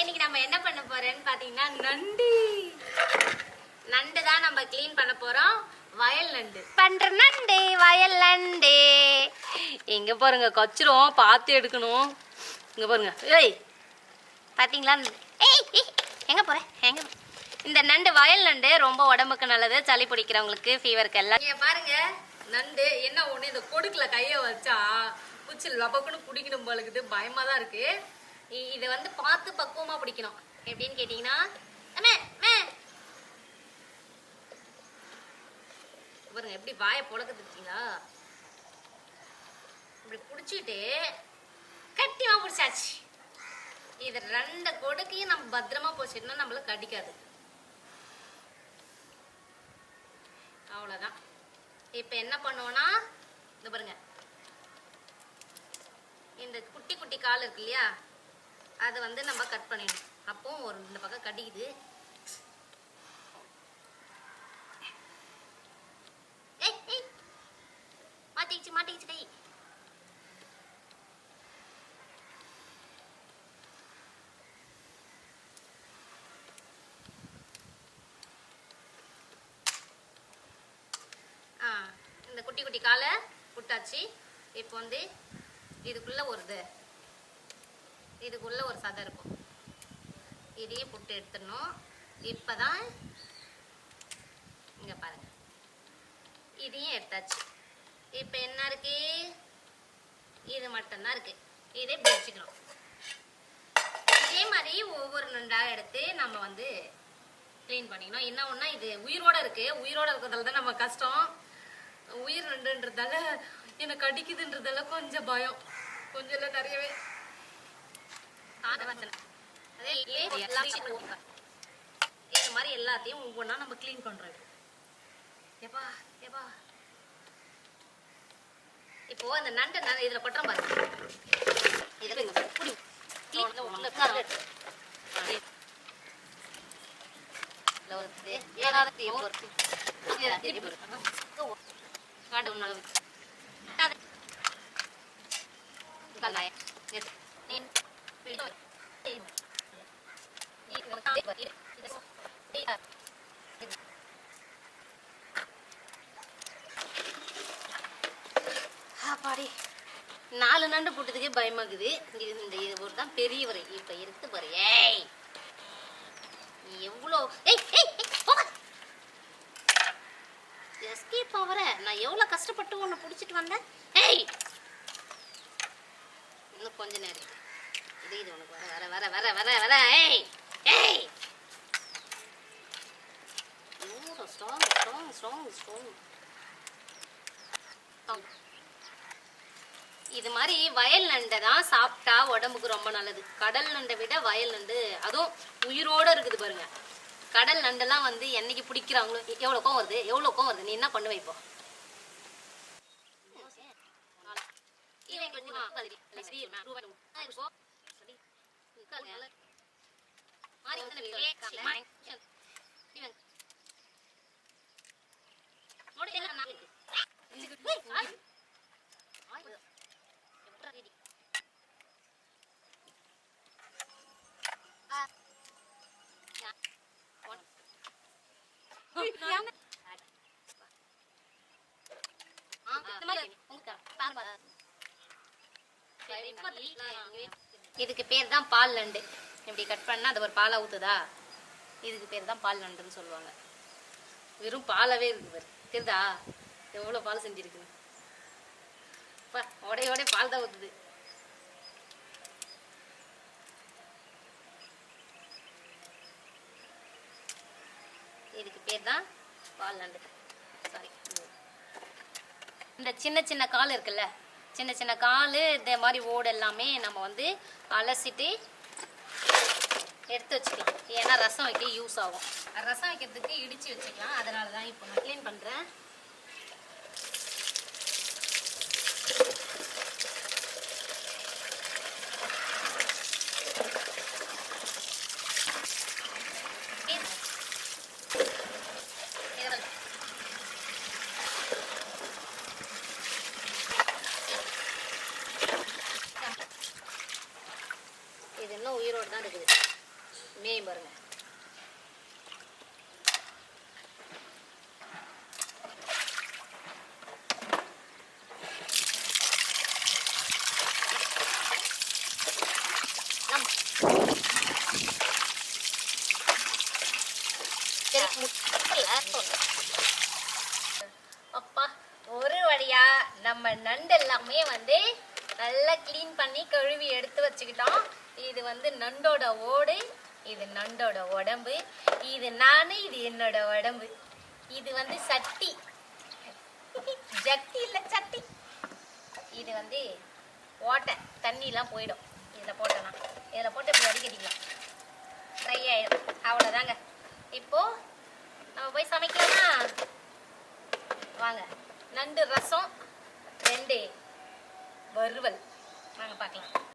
இன்னைக்கு நம்ம என்ன பண்ண போறோம்னு பாத்தீங்கன்னா நண்டு. நண்டு தான் நம்ம க்ளீன் பண்ண போறோம். வயல் நண்டு. பண்ற நண்டு வயல் நண்டு. எங்க பாருங்க கச்சிரும் பார்த்து எடுக்கணும். இங்க பாருங்க. ஏய் பாத்தீங்களா? ஏய் ஏய், எங்க போற? எங்க இந்த நண்டு வயல் நண்டு ரொம்ப உடம்புக்கு நல்லது சளி பிடிக்கிறவங்களுக்கு ஃபீவருக்கு எல்லாம். நீங்க பாருங்க நண்டு என்ன ஒண்ணு இந்த கொடுக்கல கைய வச்சா. குச்சி லபக்குன்னு குடிக்கணும் போலக்குது பயமா தான் இருக்கு. இதை வந்து பார்த்து பக்குவமா பிடிக்கணும். எப்படின்னு கேட்டீங்கன்னா அம்மே, அம்மே. பாருங்க எப்படி வாயை புழக்கத்து வச்சீங்களா இப்படி பிடிச்சிட்டு கட்டிமா பிடிச்சாச்சு. இது ரெண்டு கொடுக்கையும் நம்ம பத்திரமா போச்சுன்னா நம்மள கடிக்காது. அவ்வளோதான் இப்போ என்ன பண்ணுவோம்னா இந்த பாருங்க. இந்த குட்டி குட்டி கால் இருக்கு இல்லையா? அதை வந்து நம்ம கட் பண்ணிடணும். அப்போ ஒரு இந்த பக்கம் கடிக்குது. மாட்டிக்கிச்சு மாட்டிக்கிச்சு கை ஆ இந்த குட்டி குட்டி காலை விட்டாச்சு. இப்போ வந்து இதுக்குள்ள ஒரு இது இதுக்குள்ள ஒரு சதை இருக்கும். இதையும் புட்டு எடுத்துடணும். இப்பதான் இங்க பாருங்க. இதையும் எடுத்தாச்சு. இப்போ என்ன இருக்கு? இது மட்டும்தான் இருக்கு. இதே இப்படி இதே மாதிரி ஒவ்வொரு நண்டாக எடுத்து நம்ம வந்து க்ளீன் பண்ணிக்கணும். என்ன ஒன்றா இது உயிரோட இருக்கு. உயிரோட இருக்கிறதால தான் நம்ம கஷ்டம். உயிர் நண்டுன்றதால எனக்கு அடிக்குதுன்றதால கொஞ்சம் பயம். கொஞ்சம் இல்லை நிறையவே. அதே இது மாதிரி எல்லாத்தையும் ஒவ்வொன்றா நம்ம க்ளீன் இப்போ. எப்பா எப்பா இப்போ அந்த நண்டை நான் இதுல கொட்டுறோம் பாருங்க இதுல புடி. காட்டு. பாடி நாலு நண்டு போட்டதுக்கே பயமாக்குது. இது இந்த இது ஒரு தான் பெரியவர். இப்ப இருக்கு பாரு. ஏய். நீ எவ்வளோ ஏய் ஏய் எஸ்கேப் ஆகிற நான் எவ்வளவு கஷ்டப்பட்டு உன்னை பிடிச்சிட்டு வந்தேன்? ஏய். இன்னும் கொஞ்ச நேரம் இரு. இது இது உனக்கு வர வர வர வர ஏய் ஏய். ஸ்ட்ராங் ஸ்ட்ராங் ஸ்ட்ராங் ஸ்ட்ராங் இது மாதிரி வயல் நண்டை தான் சாப்பிட்டா உடம்புக்கு ரொம்ப நல்லது. கடல் நண்டை விட வயல் நண்டு அதுவும் உயிரோட இருக்குது பாருங்க. கடல் நண்டெல்லாம் வந்து என்னைக்கு பிடிக்கிறாங்களோ எவ்வளோ கோவம் வருது? எவ்வளோ கோவம் வருது? நீ என்ன பண்ணுவ இப்போ? இதை இந்த மாதிரி உங்க பாருங்க இதுக்கு பேர் தான் பால் நண்டு. இப்படி கட் பண்ணால் அது ஒரு பால் ஊத்துதா? இதுக்கு பேர் தான் பால் நண்டுன்னு சொல்லுவாங்க. வெறும் பாலாகவே இருக்கு பாரு. தெரியுதா? எவ்வளோ பால் செஞ்சிருக்கு. பா உடைய பால் தான் ஊத்துது. இதுக்கு பேர் தான் பால் நண்டு. சாரி இந்த சின்ன சின்ன கால் இருக்குல்ல? சின்ன சின்ன கால் இந்த மாதிரி ஓடு எல்லாமே நம்ம வந்து அலசிட்டு எடுத்து வச்சுக்கலாம். ஏன்னா ரசம் வைக்க யூஸ் ஆகும். ரசம் வைக்கிறதுக்கு இடிச்சு வச்சுக்கலாம். அதனால தான் இப்போ நான் க்ளீன் பண்ணுறேன் இது இன்னும் உயிரோடு தான் இருக்குது மேய் பாருங்க நம். சரி, முட்டல சொல்லு. அப்பா ஒரு வழியா நம்ம நண்டு எல்லாமே வந்து நல்லா க்ளீன் பண்ணி கழுவி எடுத்து வச்சுக்கிட்டோம். இது வந்து நண்டோட ஓடு இது நண்டோட உடம்பு இது நானு இது என்னோட உடம்பு. இது வந்து சட்டி. ஜட்டி இல்ல சட்டி. இது வந்து ஓட்டை. தண்ணிலாம் போயிடும். இதில் போட்டோன்னா இதில் போட்டு இப்படி வடிகட்டிக்கலாம். ஃப்ரை ஆயிடும் அவ்வளோதாங்க இப்போ நம்ம போய் சமைக்கலாமா? வாங்க. நண்டு ரசம். ரெண்டே. வறுவல். வாங்க பார்க்கலாம்.